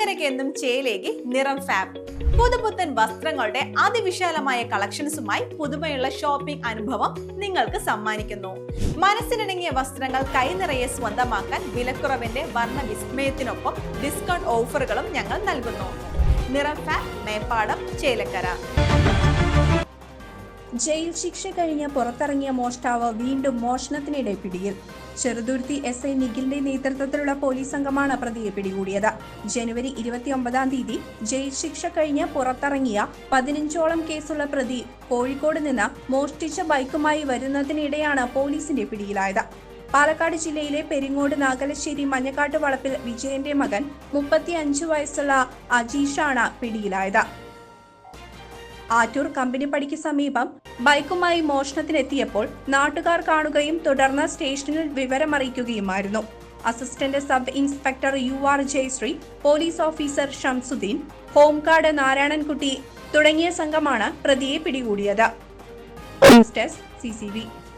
ചേലക്കരയ്ക്ക് എന്നും ചേലേക്ക് നിറം ഫാബ് പുതുപുത്തൻ വസ്ത്രങ്ങളുടെ അതിവിശാലമായ കളക്ഷൻസുമായി പുതുമയുള്ള ഷോപ്പിംഗ് അനുഭവം നിങ്ങൾക്ക് സമ്മാനിക്കുന്നു. മനസ്സിനിണങ്ങിയ വസ്ത്രങ്ങൾ കൈനിറയെ സ്വന്തമാക്കാൻ വിലക്കുറവിന്റെ വർണ വിസ്മയത്തിനൊപ്പം ഡിസ്കൗണ്ട് ഓഫറുകളും ഞങ്ങൾ നൽകുന്നു. നിറം ഫാബ് മേപ്പാടം ചേലക്കര. ജയിൽ ശിക്ഷ കഴിഞ്ഞ് പുറത്തിറങ്ങിയ മോഷ്ടാവ് വീണ്ടും മോഷണത്തിനിടെ പിടിയിൽ. ചെറുതുരുത്തി എസ് ഐ നിഖിലിന്റെ നേതൃത്വത്തിലുള്ള പോലീസ് സംഘമാണ് പ്രതിയെ പിടികൂടിയത്. ജനുവരി ഇരുപത്തിയൊമ്പതാം തീയതി ജയിൽ ശിക്ഷ കഴിഞ്ഞ് പുറത്തിറങ്ങിയ പതിനഞ്ചോളം കേസുള്ള പ്രതി കോഴിക്കോട് നിന്ന് മോഷ്ടിച്ച ബൈക്കുമായി വരുന്നതിനിടെയാണ് പോലീസിന്റെ പിടിയിലായത്. പാലക്കാട് ജില്ലയിലെ പെരിങ്ങോട് നാഗലശ്ശേരി മഞ്ഞക്കാട്ട് വളപ്പിൽ വിജയന്റെ മകൻ മുപ്പത്തിയഞ്ച് വയസ്സുള്ള അജീഷാണ് പിടിയിലായത്. ആറ്റൂർ കമ്പനിപ്പടിക്ക് സമീപം ബൈക്കുമായി മോഷണത്തിനെത്തിയപ്പോൾ നാട്ടുകാർ കാണുകയും തുടർന്ന് സ്റ്റേഷനിൽ വിവരമറിയിക്കുകയുമായിരുന്നു. Assistant sub inspector U R Jayasree police officer Shamsuddin home guard Narayanankutty തുടങ്ങിയ സംഘമാണ് പ്രതിയെ പിടികൂടിയത്. News desk C